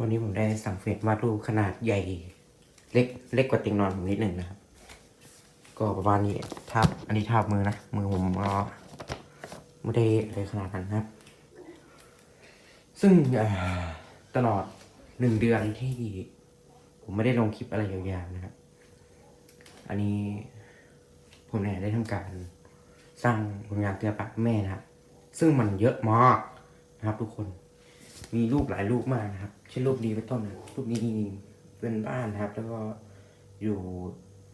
วันนี้ผมได้สั่งเฟซวาดรูปขนาดใหญ่ เล็กเล็กกว่าเตียงนอนผมนิดหนึ่งนะครับ ก็ประมาณนี้ทาบอันนี้ทาบมือนะ มือผมก็ไม่ได้อะไรขนาดนั้นนะครับ ซึ่งตลอดหนึ่งเดือนที่ผมไม่ได้ลงคลิปอะไรยาวๆนะครับ อันนี้ผมเนี่ยได้ทำการสร้างผลงานเตือปากแม่นะครับ ซึ่งมันเยอะมากนะครับทุกคน มีรูปหลายรูปมากนะครับ เช่นรูปนี้เป็นต้นนะรูปนี้เป็นบ้านนะครับ แล้วก็อยู่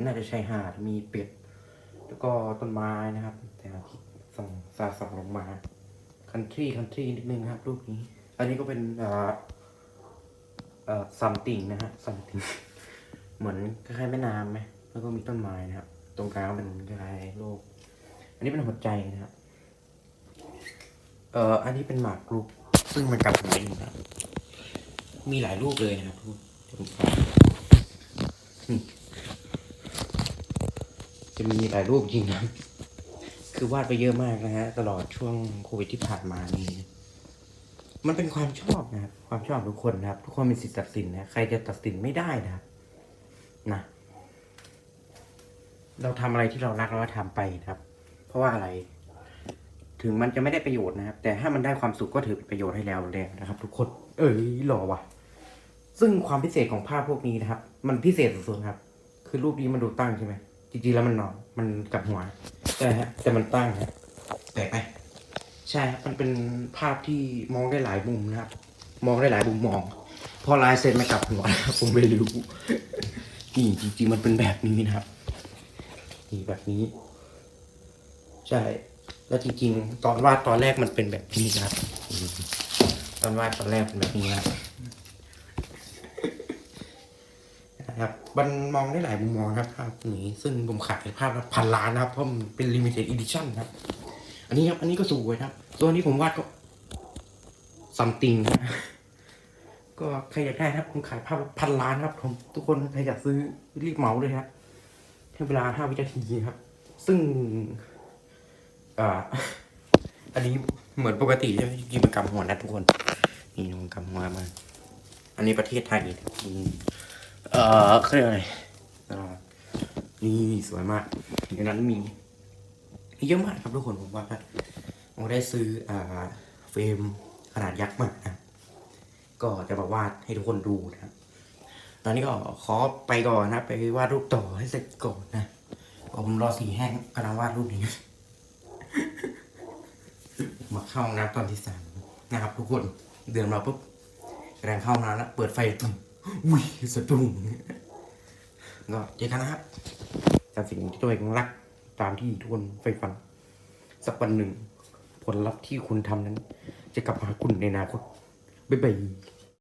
น่าจะชายหาดมีเป็ด แล้วก็ต้นไม้นะครับ แต่ที่ส่องสาส่องลงมาคันทรีคันทรีนิดนึงครับ รูปนี้ อันนี้ก็เป็นเอ่อเอ่อซัมติงนะฮะซัมติงเหมือนคล้ายๆแม่น้ำไหมแล้วก็มีต้นไม้นะครับ ตรงกลางเป็นคล้ายโลก อันนี้เป็นหัวใจนะครับเอ่ออันนี้เป็นหมากรุก ซึ่งมันกลับหัวอยู่นะมีหลายรูปเลยนะครับทุกคนจะมีหลายรูปจริงนะคือวาดไปเยอะมากนะฮะ ตลอดช่วงโควิดที่ผ่านมานี้ มันเป็นความชอบนะครับ ความชอบทุกคนนะครับ ทุกคนมีสิทธิ์ตัดสินนะใครจะตัดสินไม่ได้นะครับนะเราทำอะไรที่เรารักเราก็ทำไปนะครับ เพราะว่าอะไร ถึงมันจะไม่ได้ประโยชน์นะครับ แต่ถ้ามันได้ความสุขก็ถือเป็นประโยชน์ให้แล้วแล้วนะครับ ทุกคน เอ้ยหล่อว่ะ ซึ่งความพิเศษของภาพพวกนี้นะครับ มันพิเศษสุดๆครับ คือรูปนี้มันดูตั้งใช่ไหมจริงๆแล้วมันนอนมันกลับหัวแต่ฮะแต่มันตั้งฮะแปลกไหมใช่ครับมันเป็นภาพที่มองได้หลายมุมนะครับ มองได้หลายมุมมอง พอลายเซ็นมากลับหัวนะครับผมไม่รู้นี่จริงๆมันเป็นแบบนี้นะครับนี่แบบนี้ ใช่ แล้วจริงๆ ตอนวาดตอนแรกมันเป็นแบบนี้ครับ ตอนวาดตอนแรกเป็นแบบนี้ครับนะครับมันมองได้หลายมุมมองครับภาพนี้ซึ่งผมขายภาพละพันล้านนะครับ เพราะมันเป็น limited edition ครับ อันนี้ครับ อันนี้ก็สวยครับ ตัวนี้ผมวาดก็ something ก็ใครอยากได้ครับ ผมขายภาพละพันล้านครับผมทุกคนใครอยากซื้อรีบเหมาเลยครับให้เวลาห้าวินาทีครับ ซึ่ง อ่า อันนี้เหมือนปกติใช่ไหมที่มันกำหัวนะทุกคน นี่มันกำหัวมา อันนี้ประเทศไทยนี่เอ่อเขาเรียกอะไรอ่านี่สวยมากในนั้นมีมีเยอะมากครับทุกคนผมว่าผมได้ซื้ออ่าเฟรมขนาดยักษ์มากนะก็จะมาวาดให้ทุกคนดูนะครับตอนนี้ก็ขอไปก่อนนะ ไปวาดรูปต่อให้เสร็จก่อนนะผมรอสีแห้งกำลังวาดรูปนี้ มาเข้าห้องน้ำตอนที่สามนะครับทุกคนเดินมาปุ๊บแรงเข้าห้องน้ำแล้วเปิดไฟตุ้มอุ้ยสะดุ้งก็เจอกันนะครับจากสิ่งที่ตัวเองรักตามที่ทุกคนใฝ่ฝัน สักวันหนึ่ง ผลลัพธ์ที่คุณทำนั้น จะกลับมาหาคุณในอนาคตบ๊ายบาย